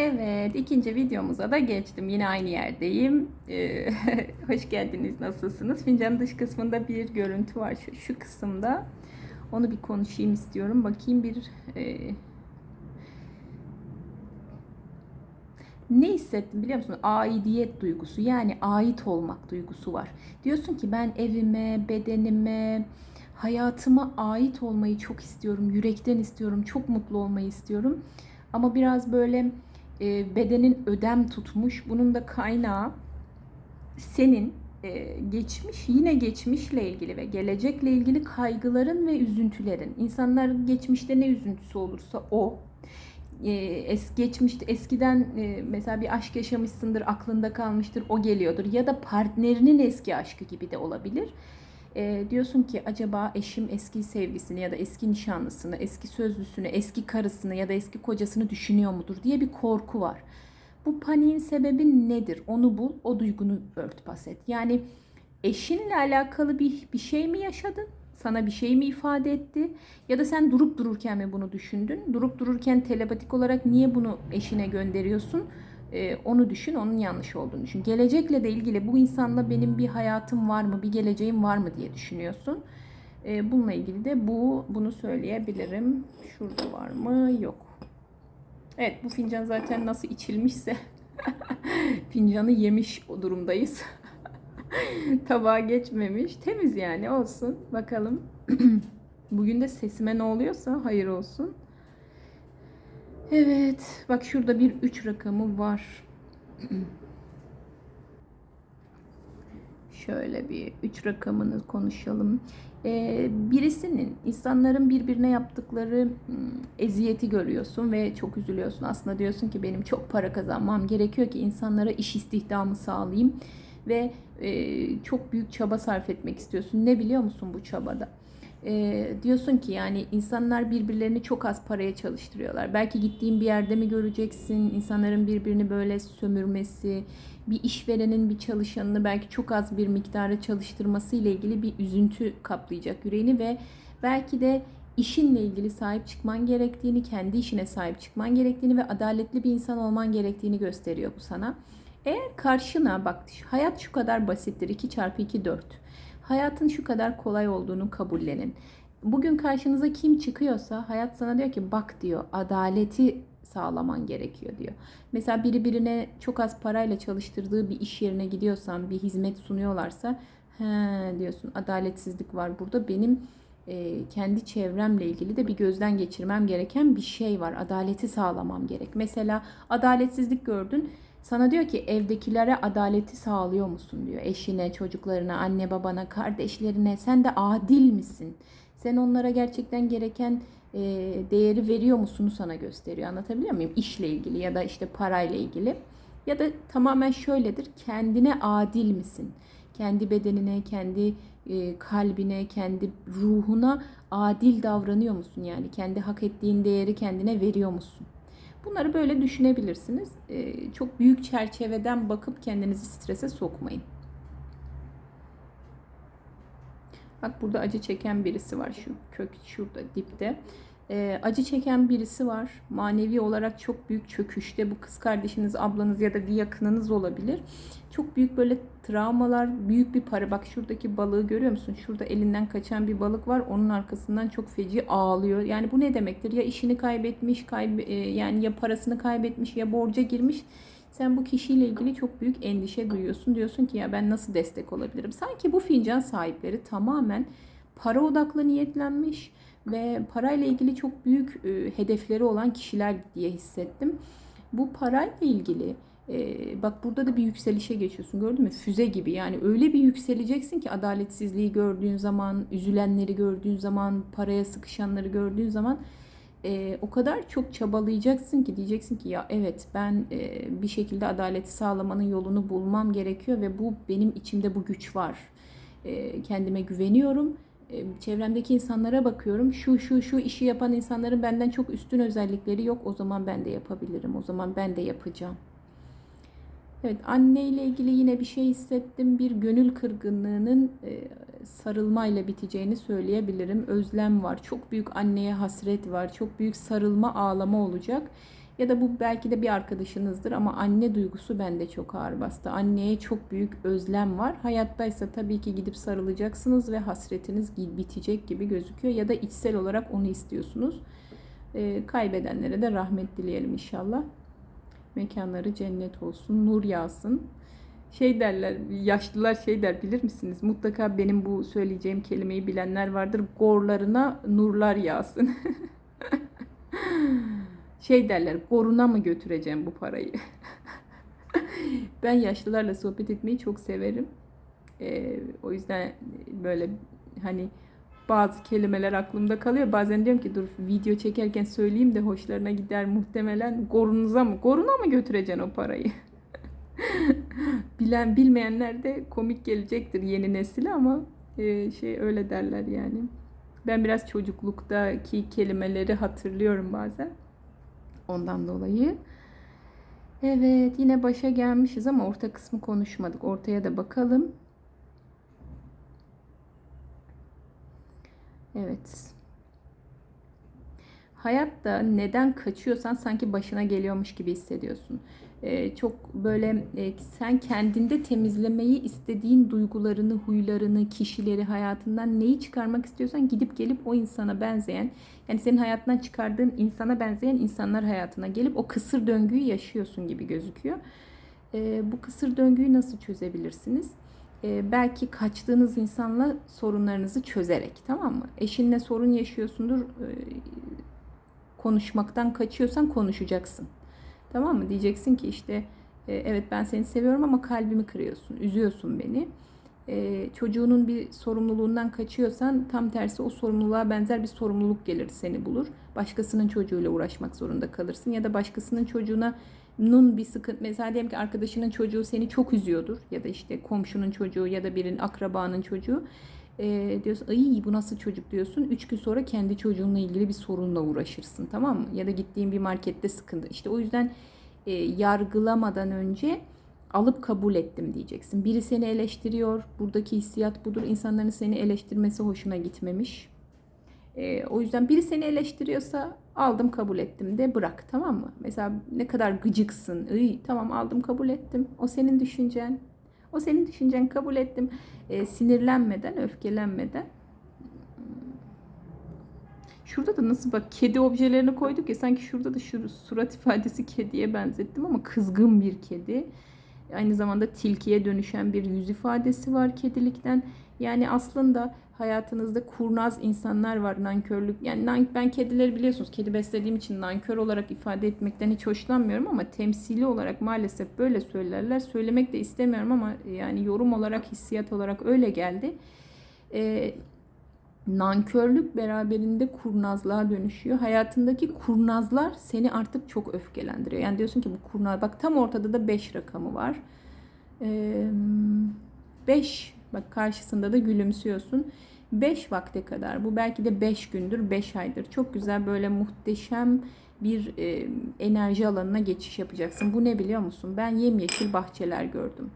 Evet, ikinci videomuza da geçtim. Yine aynı yerdeyim. Ee, hoş geldiniz. Nasılsınız? Fincanın dış kısmında bir görüntü var şu, şu kısımda. Onu bir konuşayım istiyorum. Bakayım bir e, ne hissettim biliyor musun? Aidiyet duygusu yani ait olmak duygusu var. Diyorsun ki ben evime, bedenime, hayatıma ait olmayı çok istiyorum. Yürekten istiyorum. Çok mutlu olmayı istiyorum. Ama biraz böyle e, bedenin ödem tutmuş. Bunun da kaynağı senin e, geçmiş yine geçmişle ilgili ve gelecekle ilgili kaygıların ve üzüntülerin. İnsanların geçmişte ne üzüntüsü olursa o e, es geçmişte eskiden e, mesela bir aşk yaşamışsındır aklında kalmıştır o geliyordur ya da partnerinin eski aşkı gibi de olabilir. E, diyorsun ki acaba eşim eski sevgisini ya da eski nişanlısını, eski sözlüsünü, eski karısını ya da eski kocasını düşünüyor mudur diye bir korku var. Bu paniğin sebebi nedir? Onu bul, o duygunu örtbas et. Yani eşinle alakalı bir, bir şey mi yaşadın? Sana bir şey mi ifade etti? Ya da sen durup dururken mi bunu düşündün? Durup dururken telepatik olarak niye bunu eşine gönderiyorsun? Ee, onu düşün, onun yanlış olduğunu düşün. Gelecekle de ilgili bu insanla benim bir hayatım var mı, bir geleceğim var mı diye düşünüyorsun. Ee, bununla ilgili de bu bunu söyleyebilirim. Şurada var mı? Yok. Evet bu fincan zaten nasıl içilmişse fincanı yemiş o durumdayız. Tabağa geçmemiş. Temiz yani olsun. Bakalım. Bugün de sesime ne oluyorsa hayır olsun. Evet. Bak şurada bir 3 rakamı var. Şöyle bir 3 rakamını konuşalım. Ee, birisinin insanların birbirine yaptıkları hmm, eziyeti görüyorsun ve çok üzülüyorsun. Aslında diyorsun ki benim çok para kazanmam gerekiyor ki insanlara iş istihdamı sağlayayım ve e, çok büyük çaba sarf etmek istiyorsun. Ne biliyor musun bu çabada? E, diyorsun ki yani insanlar birbirlerini çok az paraya çalıştırıyorlar. Belki gittiğin bir yerde mi göreceksin insanların birbirini böyle sömürmesi, bir işverenin bir çalışanını belki çok az bir miktara çalıştırması ile ilgili bir üzüntü kaplayacak yüreğini ve belki de işinle ilgili sahip çıkman gerektiğini, kendi işine sahip çıkman gerektiğini ve adaletli bir insan olman gerektiğini gösteriyor bu sana. Eğer karşına bak hayat şu kadar basittir 2 çarpı 2 4. Hayatın şu kadar kolay olduğunu kabullenin. Bugün karşınıza kim çıkıyorsa hayat sana diyor ki bak diyor adaleti sağlaman gerekiyor diyor. Mesela biri birine çok az parayla çalıştırdığı bir iş yerine gidiyorsan bir hizmet sunuyorlarsa he diyorsun adaletsizlik var burada benim e, kendi çevremle ilgili de bir gözden geçirmem gereken bir şey var. Adaleti sağlamam gerek. Mesela adaletsizlik gördün sana diyor ki evdekilere adaleti sağlıyor musun diyor. Eşine, çocuklarına, anne babana, kardeşlerine sen de adil misin? Sen onlara gerçekten gereken e, değeri veriyor musunu sana gösteriyor. Anlatabiliyor muyum? İşle ilgili ya da işte parayla ilgili. Ya da tamamen şöyledir. Kendine adil misin? Kendi bedenine, kendi e, kalbine, kendi ruhuna adil davranıyor musun? Yani kendi hak ettiğin değeri kendine veriyor musun? Bunları böyle düşünebilirsiniz. Ee, çok büyük çerçeveden bakıp kendinizi strese sokmayın. Bak burada acı çeken birisi var şu kök şurada dipte. Ee, acı çeken birisi var. Manevi olarak çok büyük çöküşte. Bu kız kardeşiniz, ablanız ya da bir yakınınız olabilir. Çok büyük böyle travmalar, büyük bir para. Bak şuradaki balığı görüyor musun? Şurada elinden kaçan bir balık var. Onun arkasından çok feci ağlıyor. Yani bu ne demektir? Ya işini kaybetmiş, kaybe e, yani ya parasını kaybetmiş ya borca girmiş. Sen bu kişiyle ilgili çok büyük endişe duyuyorsun. Diyorsun ki ya ben nasıl destek olabilirim? Sanki bu fincan sahipleri tamamen para odaklı niyetlenmiş ve parayla ilgili çok büyük e, hedefleri olan kişiler diye hissettim. Bu parayla ilgili e, bak burada da bir yükselişe geçiyorsun gördün mü? Füze gibi yani öyle bir yükseleceksin ki adaletsizliği gördüğün zaman, üzülenleri gördüğün zaman, paraya sıkışanları gördüğün zaman e, o kadar çok çabalayacaksın ki diyeceksin ki ya evet ben e, bir şekilde adaleti sağlamanın yolunu bulmam gerekiyor ve bu benim içimde bu güç var. E, kendime güveniyorum çevremdeki insanlara bakıyorum. Şu şu şu işi yapan insanların benden çok üstün özellikleri yok. O zaman ben de yapabilirim. O zaman ben de yapacağım. Evet anne ile ilgili yine bir şey hissettim. Bir gönül kırgınlığının e, sarılmayla biteceğini söyleyebilirim. Özlem var. Çok büyük anneye hasret var. Çok büyük sarılma ağlama olacak. Ya da bu belki de bir arkadaşınızdır ama anne duygusu bende çok ağır bastı. Anneye çok büyük özlem var. Hayattaysa tabii ki gidip sarılacaksınız ve hasretiniz bitecek gibi gözüküyor. Ya da içsel olarak onu istiyorsunuz. E, kaybedenlere de rahmet dileyelim inşallah. Mekanları cennet olsun, nur yağsın. Şey derler, yaşlılar şey der bilir misiniz? Mutlaka benim bu söyleyeceğim kelimeyi bilenler vardır. Gorlarına nurlar yağsın. şey derler, goruna mı götüreceğim bu parayı? ben yaşlılarla sohbet etmeyi çok severim. Ee, o yüzden böyle hani bazı kelimeler aklımda kalıyor. Bazen diyorum ki dur video çekerken söyleyeyim de hoşlarına gider muhtemelen. Gorunuza mı? Goruna mı götüreceksin o parayı? Bilen bilmeyenler de komik gelecektir yeni nesile ama e, şey öyle derler yani. Ben biraz çocukluktaki kelimeleri hatırlıyorum bazen. Ondan dolayı. Evet yine başa gelmişiz ama orta kısmı konuşmadık. Ortaya da bakalım. Evet. Hayatta neden kaçıyorsan sanki başına geliyormuş gibi hissediyorsun. Ee, çok böyle e, sen kendinde temizlemeyi istediğin duygularını, huylarını, kişileri hayatından neyi çıkarmak istiyorsan gidip gelip o insana benzeyen yani senin hayatından çıkardığın insana benzeyen insanlar hayatına gelip o kısır döngüyü yaşıyorsun gibi gözüküyor. Ee, bu kısır döngüyü nasıl çözebilirsiniz? Ee, belki kaçtığınız insanla sorunlarınızı çözerek tamam mı? Eşinle sorun yaşıyorsundur. Ee, konuşmaktan kaçıyorsan konuşacaksın. Tamam mı? Diyeceksin ki işte e, evet ben seni seviyorum ama kalbimi kırıyorsun, üzüyorsun beni. E, çocuğunun bir sorumluluğundan kaçıyorsan tam tersi o sorumluluğa benzer bir sorumluluk gelir seni bulur. Başkasının çocuğuyla uğraşmak zorunda kalırsın ya da başkasının çocuğuna nun bir sıkıntı mesela diyelim ki arkadaşının çocuğu seni çok üzüyordur ya da işte komşunun çocuğu ya da birinin akrabanın çocuğu e, diyorsun ay bu nasıl çocuk diyorsun. Üç gün sonra kendi çocuğunla ilgili bir sorunla uğraşırsın tamam mı? Ya da gittiğin bir markette sıkıntı. İşte o yüzden e, yargılamadan önce alıp kabul ettim diyeceksin. Biri seni eleştiriyor. Buradaki hissiyat budur. İnsanların seni eleştirmesi hoşuna gitmemiş. E, o yüzden biri seni eleştiriyorsa aldım kabul ettim de bırak tamam mı? Mesela ne kadar gıcıksın. Iy, tamam aldım kabul ettim. O senin düşüncen. O senin düşüncen kabul ettim. E, sinirlenmeden, öfkelenmeden. Şurada da nasıl bak kedi objelerini koyduk ya sanki şurada da şu surat ifadesi kediye benzettim ama kızgın bir kedi. Aynı zamanda tilkiye dönüşen bir yüz ifadesi var kedilikten. Yani aslında hayatınızda kurnaz insanlar var nankörlük. Yani ben kedileri biliyorsunuz kedi beslediğim için nankör olarak ifade etmekten hiç hoşlanmıyorum ama temsili olarak maalesef böyle söylerler. Söylemek de istemiyorum ama yani yorum olarak hissiyat olarak öyle geldi. Ee, nankörlük beraberinde kurnazlığa dönüşüyor. Hayatındaki kurnazlar seni artık çok öfkelendiriyor. Yani diyorsun ki bu kurnaz bak tam ortada da 5 rakamı var. 5 ee, bak karşısında da gülümsüyorsun. 5 vakte kadar bu belki de 5 gündür 5 aydır çok güzel böyle muhteşem bir e, enerji alanına geçiş yapacaksın. Bu ne biliyor musun? Ben yemyeşil bahçeler gördüm.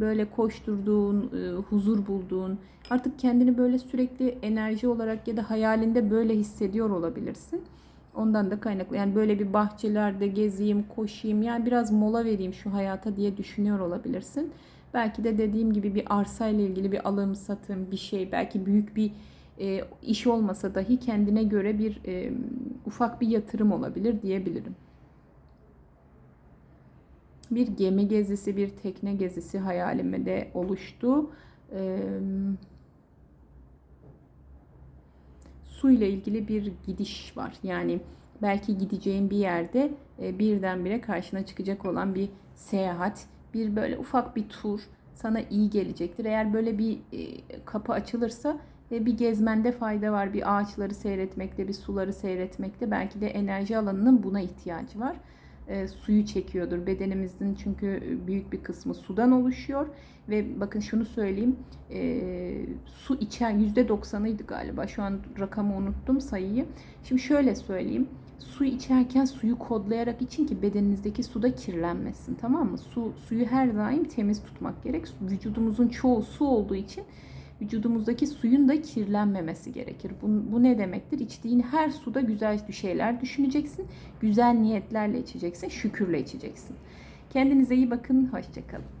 Böyle koşturduğun, e, huzur bulduğun, artık kendini böyle sürekli enerji olarak ya da hayalinde böyle hissediyor olabilirsin. Ondan da kaynaklı. Yani böyle bir bahçelerde gezeyim, koşayım, yani biraz mola vereyim şu hayata diye düşünüyor olabilirsin. Belki de dediğim gibi bir arsa ile ilgili bir alım satım bir şey belki büyük bir e, iş olmasa dahi kendine göre bir e, ufak bir yatırım olabilir diyebilirim. Bir gemi gezisi, bir tekne gezisi hayalime de oluştu. E, su ile ilgili bir gidiş var. Yani belki gideceğin bir yerde e, birdenbire karşına çıkacak olan bir seyahat bir böyle ufak bir tur sana iyi gelecektir. Eğer böyle bir e, kapı açılırsa ve bir gezmende fayda var. Bir ağaçları seyretmekte, bir suları seyretmekte. Belki de enerji alanının buna ihtiyacı var. E, suyu çekiyordur. Bedenimizin çünkü büyük bir kısmı sudan oluşuyor. Ve bakın şunu söyleyeyim. E, su içen %90'ıydı galiba. Şu an rakamı unuttum sayıyı. Şimdi şöyle söyleyeyim su içerken suyu kodlayarak için ki bedeninizdeki suda kirlenmesin tamam mı? Su suyu her daim temiz tutmak gerek. Vücudumuzun çoğu su olduğu için vücudumuzdaki suyun da kirlenmemesi gerekir. Bu, bu ne demektir? İçtiğin her suda güzel şeyler düşüneceksin. Güzel niyetlerle içeceksin. Şükürle içeceksin. Kendinize iyi bakın. Hoşçakalın.